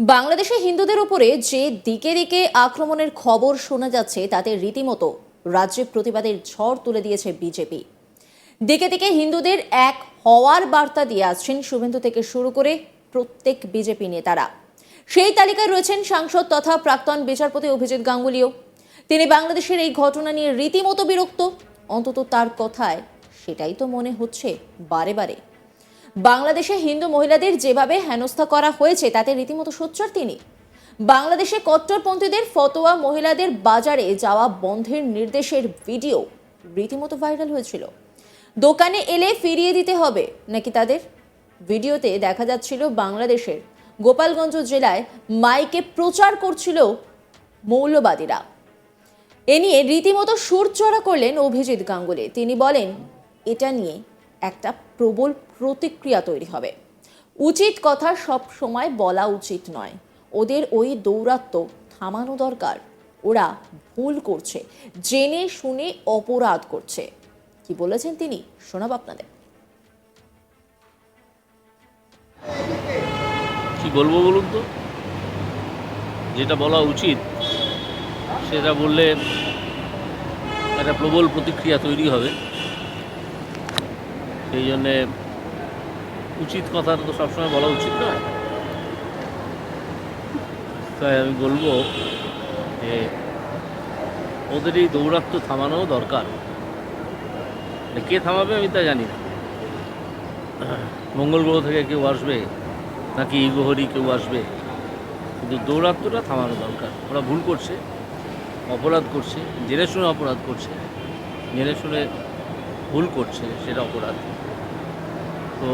বাংলাদেশে হিন্দুদের উপরে যে দিকে দিকে আক্রমণের খবর শোনা যাচ্ছে, তাতে রীতিমতো রাজ্যে প্রতিবাদের ঝড় তুলে দিয়েছে বিজেপি। দিকে দিকে হিন্দুদের এক হওয়ার বার্তা দিয়ে আসছেন শুভেন্দু থেকে শুরু করে প্রত্যেক বিজেপি নেতারা। সেই তালিকায় রয়েছেন সাংসদ তথা প্রাক্তন বিচারপতি অভিজিৎ গাঙ্গুলিও। তিনি বাংলাদেশের এই ঘটনা নিয়ে রীতিমতো বিরক্ত। অন্তত তার কথায় সেটাই তো মনে হচ্ছে বারে বারে। বাংলাদেশে হিন্দু মহিলাদের যেভাবে হেনস্থা করা হয়েছে, তাতে রীতিমতো সোচ্চার তিনি। বাংলাদেশে কট্টরপন্থীদের ফতোয়া মহিলাদের বাজারে যাওয়া বন্ধের নির্দেশের ভিডিও রীতিমতো ভাইরাল হয়েছিল। দোকানে এলে ফিরিয়ে দিতে হবে, নাকি তাদের? ভিডিওতে দেখা যাচ্ছিল বাংলাদেশের গোপালগঞ্জ জেলায় মাইকে প্রচার করছিল মৌলবাদীরা। এ নিয়ে রীতিমতো সুর চড়া করলেন অভিজিৎ গাঙ্গুলি। তিনি বলেন, এটা নিয়ে একটা প্রবল প্রতিক্রিয়া তৈরি হবে। উচিত কথা সব সময় বলা উচিত নয়। ওদের ওই দৌরাত্ম থামানো দরকার। ওরা ভুল করছে, জেনে শুনে অপরাধ করছে। কি বলেছেন তিনি? শোনাব আপনাদের। কি বলব বলুন তো? যেটা বলা উচিত, সেটা বললে একটা প্রবল প্রতিক্রিয়া তৈরি হবে। সেই জন্যে উচিত কথা তো সবসময় বলা উচিত নয় তাই আমি বলব যে ওদের এই দৌরাত্ম থামানো দরকার। কে থামাবে আমি তা জানি না। মঙ্গল গ্রহ থেকে কেউ আসবে নাকি ইগোহরি কেউ আসবে, কিন্তু দৌরাত্মটা থামানো দরকার। ওরা ভুল করছে, অপরাধ করছে, জেনে শুনে অপরাধ করছে। জেনে শুনে ভুল করছে সেটা অপরাধ। তো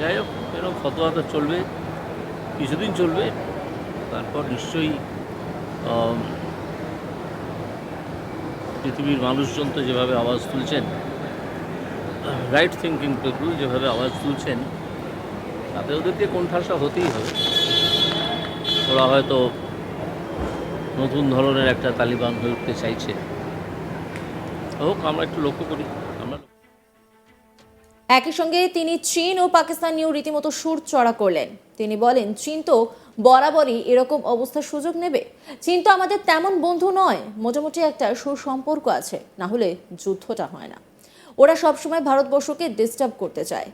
যাই হোক এরকম ফতোয়াটা চলবে, কিছুদিন চলবে, তারপর নিশ্চয়ই পৃথিবীর মানুষজন তো যেভাবে আওয়াজ তুলছেন রাইট থিঙ্কিং পিপুল যেভাবে আওয়াজ তুলছেন, তাতে ওদেরকে কোণঠাসা হতেই হবে। ওরা হয়তো নতুন ধরনের একটা তালিবান হয়ে উঠতে চাইছে। হোক, আমরা একটু লক্ষ্য করি। একই সঙ্গে তিনি চীন ও পাকিস্তান নিয়েও রীতিমতো সুর চড়া করলেন। তিনি বলেন, চীন তো বরাবরই এরকম অবস্থার সুযোগ নেবে। চীন তো আমাদের তেমন বন্ধু নয়, মোটামুটি একটা সুসম্পর্ক আছে, না হলে যুদ্ধটা হয় না। ওরা সবসময় ভারতবর্ষকে ডিস্টার্ব করতে চায়।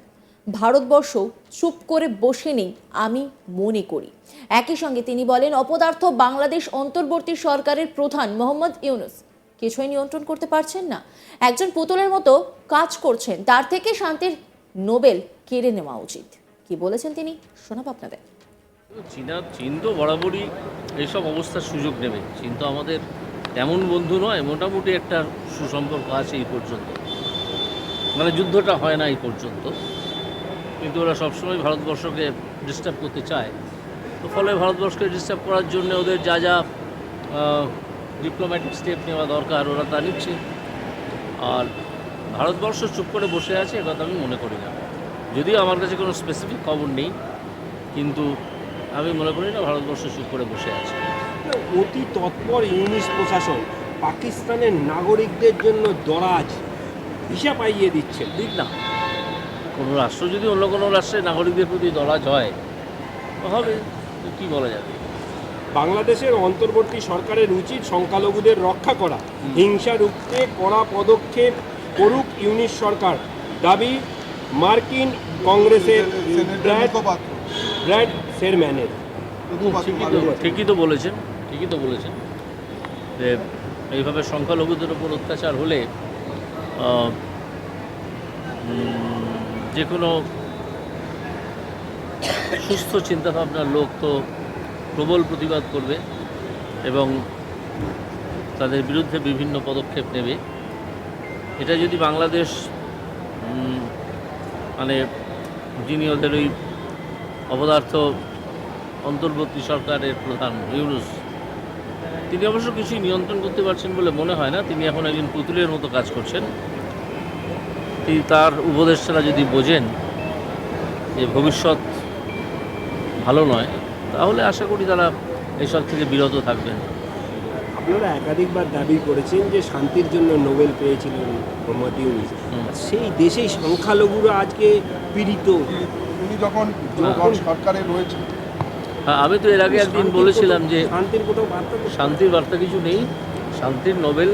ভারতবর্ষ চুপ করে বসে নেই, আমি মনে করি। একই সঙ্গে তিনি বলেন, অপদার্থ বাংলাদেশ অন্তর্বর্তী সরকারের প্রধান মোহাম্মদ ইউনুস কিছুই নিয়ন্ত্রণ করতে পারছেন না। একজন পুতুলের মতো কাজ করছেন, তার থেকে শান্তির নোবেল কেড়ে নেওয়া উচিত। কি বলেছেন তিনি? শোনাব আপনাদের। চীনা, চীন তো বরাবরই এইসব অবস্থার সুযোগ নেবে। চীন তো আমাদের তেমন বন্ধু নয়, মোটামুটি একটা সুসম্পর্ক আছে এই পর্যন্ত। মানে যুদ্ধটা হয় না এই পর্যন্ত। কিন্তু ওরা সবসময় ভারতবর্ষকে ডিস্টার্ব করতে চায়। তো ফলে ভারতবর্ষকে ডিস্টার্ব করার জন্য ওদের যা যা ডিপ্লোম্যাটিক স্টেপ নেওয়া দরকার ওরা তা নিচ্ছে। আর ভারতবর্ষ চুপ করে বসে আছে একথা আমি মনে করি না। যদিও আমার কাছে কোনো স্পেসিফিক খবর নেই কিন্তু আমি মনে করি না ভারতবর্ষ চুপ করে বসে আছে। অতি তৎপর ইউনিশ প্রশাসন পাকিস্তানের নাগরিকদের জন্য দরাজ ভিসা পাইয়ে দিচ্ছে। দিক না। কোনো রাষ্ট্র যদি অন্য কোনো রাষ্ট্রের নাগরিকদের প্রতি দরাজ হয় তো হবে কী বলা যাবে? বাংলাদেশের অন্তর্বর্তী সরকারের উচিত সংখ্যালঘুদের রক্ষা করা। হিংসা রুখতে কড়া পদক্ষেপ করুক ইউনিশ সরকার। দাবি মার্কিন কংগ্রেসের ব্র্যাড ব্র্যাড শেরম্যানের ঠিকই তো বলেছেন ঠিকই তো বলেছেন। যে এইভাবে সংখ্যালঘুদের উপর অত্যাচার হলে যে কোনো সুস্থ চিন্তাভাবনার লোক তো প্রবল প্রতিবাদ করবে এবং তাদের বিরুদ্ধে বিভিন্ন পদক্ষেপ নেবে। এটা যদি বাংলাদেশ মানে যিনি ওদের ওই অপদার্থ অন্তর্বর্তী সরকারের প্রধান, ইউনুস, তিনি অবশ্য কিছুই নিয়ন্ত্রণ করতে পারছেন বলে মনে হয় না। তিনি এখন একজন পুতুলের মতো কাজ করছেন। তিনি তার উপদেষ্টারা যদি বোঝেন যে ভবিষ্যৎ ভালো নয় তাহলে আশা করি তারা এসব থেকে বিরত থাকবেন। আপনারা একাধিকবার দাবি করেছেন যে শান্তির জন্য নোবেল পেয়েছিলেন মোহাম্মদ ইউনিস। সেই দেশেই সংখ্যালঘুরা আজকে পীড়িত। যখন জোটগণ সরকারে রয়েছে। হ্যাঁ আমি তো এর আগে একদিন বলেছিলাম যে শান্তির কোথাও বার্তা শান্তির বার্তা কিছু নেই। শান্তির নোবেল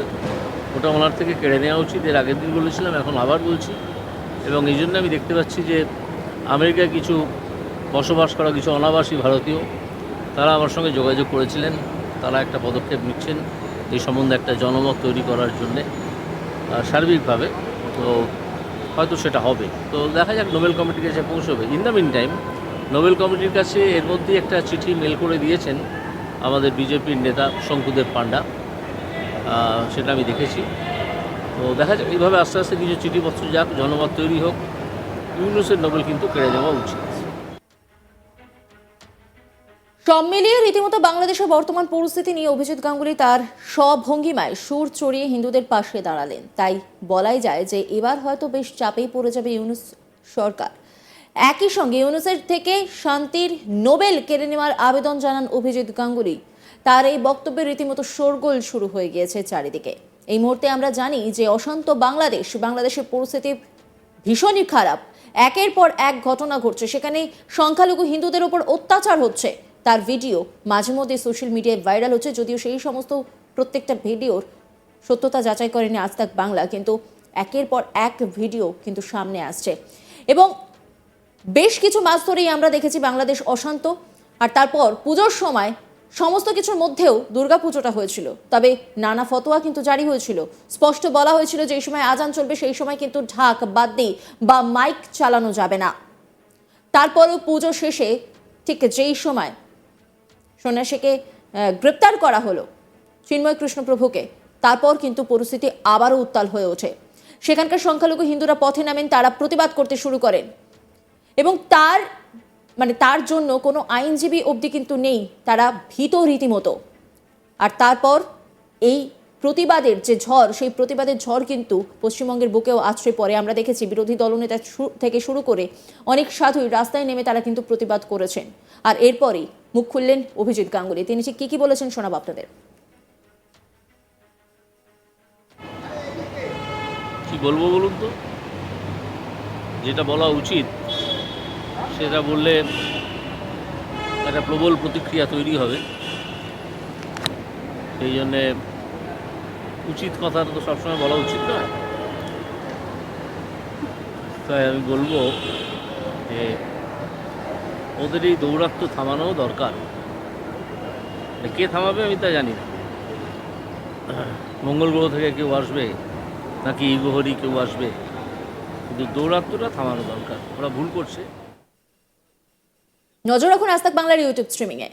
ওটা ওনার থেকে কেড়ে নেওয়া উচিত। এর আগের দিন বলেছিলাম এখন আবার বলছি। এবং এই জন্য আমি দেখতে পাচ্ছি যে আমেরিকায় কিছু বসবাস করা কিছু অনাবাসী ভারতীয় তারা আমার সঙ্গে যোগাযোগ করেছিলেন তারা একটা পদক্ষেপ নিচ্ছেন এই সম্বন্ধে একটা জনমত তৈরি করার জন্যে সার্বিকভাবে। তো হয়তো সেটা হবে। তো দেখা যাক নোবেল কমিটির কাছে পৌঁছবে। In the mean time Nobel কমিটির কাছে এর মধ্যেই একটা চিঠি মেল করে দিয়েছেন আমাদের বিজেপির নেতা শঙ্কুদেব আহ, সেটা আমি দেখেছি। তো দেখা যাক এইভাবে আস্তে আস্তে কিছু চিঠিপত্র যাক জনমত তৈরি হোক ইউনুসের নোবেল কিন্তু কেড়ে নেওয়া উচিত। সব মিলিয়ে রীতিমতো বাংলাদেশের বর্তমান পরিস্থিতি নিয়ে অভিজিৎ গাঙ্গুলি তার সব ভঙ্গিমায় সুর চড়িয়ে হিন্দুদের পাশে দাঁড়ালেন। তাই বলাই যায় যে এবার হয়তো বেশ চাপেই পড়ে যাবে ইউনুস সরকার। একই সঙ্গে ইউনুসের থেকে শান্তির নোবেল কেড়ে নেওয়ার আবেদন জানান অভিজিৎ গাঙ্গুলি। তার এই বক্তব্যে রীতিমতো শোরগোল শুরু হয়ে গিয়েছে চারিদিকে। এই মুহূর্তে আমরা জানি যে অশান্ত বাংলাদেশ, বাংলাদেশের পরিস্থিতি ভীষণই খারাপ। একের পর এক ঘটনা ঘটছে। সেখানে সংখ্যালঘু হিন্দুদের ওপর অত্যাচার হচ্ছে। তার ভিডিও মাঝে মধ্যে সোশ্যাল মিডিয়ায় ভাইরাল হচ্ছে, যদিও সেই সমস্ত প্রত্যেকটা ভিডিওর সত্যতা যাচাই করেনি আজ তাক বাংলা, কিন্তু একের পর এক ভিডিও কিন্তু সামনে আসছে। এবং বেশ কিছু মাস ধরেই আমরা দেখেছি বাংলাদেশ অশান্ত, আর তারপর পুজোর সময় সমস্ত কিছুর মধ্যেও দুর্গাপুজোটা হয়েছিল। তবে নানা ফতোয়া কিন্তু জারি হয়েছিল। স্পষ্ট বলা হয়েছিল যে এই সময় আজান চলবে, সেই সময় কিন্তু ঢাক, বাদ্যি বা মাইক চালানো যাবে না। তারপরেও পুজো শেষে ঠিক যেই সময় সন্ন্যাসীকে গ্রেপ্তার করা হলো চিন্ময় কৃষ্ণপ্রভুকে তারপর কিন্তু পরিস্থিতি আবারও উত্তাল হয়ে ওঠে। সেখানকার সংখ্যালঘু হিন্দুরা পথে নামেন, তারা প্রতিবাদ করতে শুরু করেন। এবং তার মানে তার জন্য কোনো আইনজীবী অবধি কিন্তু নেই, তারা ভীত রীতিমতো। আর তারপর এই প্রতিবাদের যে ঝড়, সেই প্রতিবাদের ঝড় কিন্তু পশ্চিমবঙ্গের বুকেও আছড়ে পড়ে। আমরা দেখেছি বিরোধী দলনেতা থেকে শুরু করে অনেক সাধুই রাস্তায় নেমে তারা কিন্তু প্রতিবাদ করেছেন। আর এরপরেই মুখ খুললেন অভিজিৎ গাঙ্গুলি। তিনি ঠিক কী কী বলেছেন শোনাব আপনাদের। কি বলব বলুন তো? যেটা বলা উচিত, সেটা বললে একটা প্রবল প্রতিক্রিয়া তৈরি হবে। সেই জন্যে উচিত কথাটা তো সবসময় বলা উচিত নয় তাই আমি বলব যে ওদের এই দৌরাত্ম থামানো দরকার। কে থামাবে আমি তা জানি না। মঙ্গল গ্রহ থেকে কেউ আসবে, নাকি ইগোহরি কেউ আসবে, কিন্তু দৌরাত্মটা থামানো দরকার। ওরা ভুল করছে। নজর রাখুন আজ বাংলার ইউটিউব স্ট্রিমিংয়ে।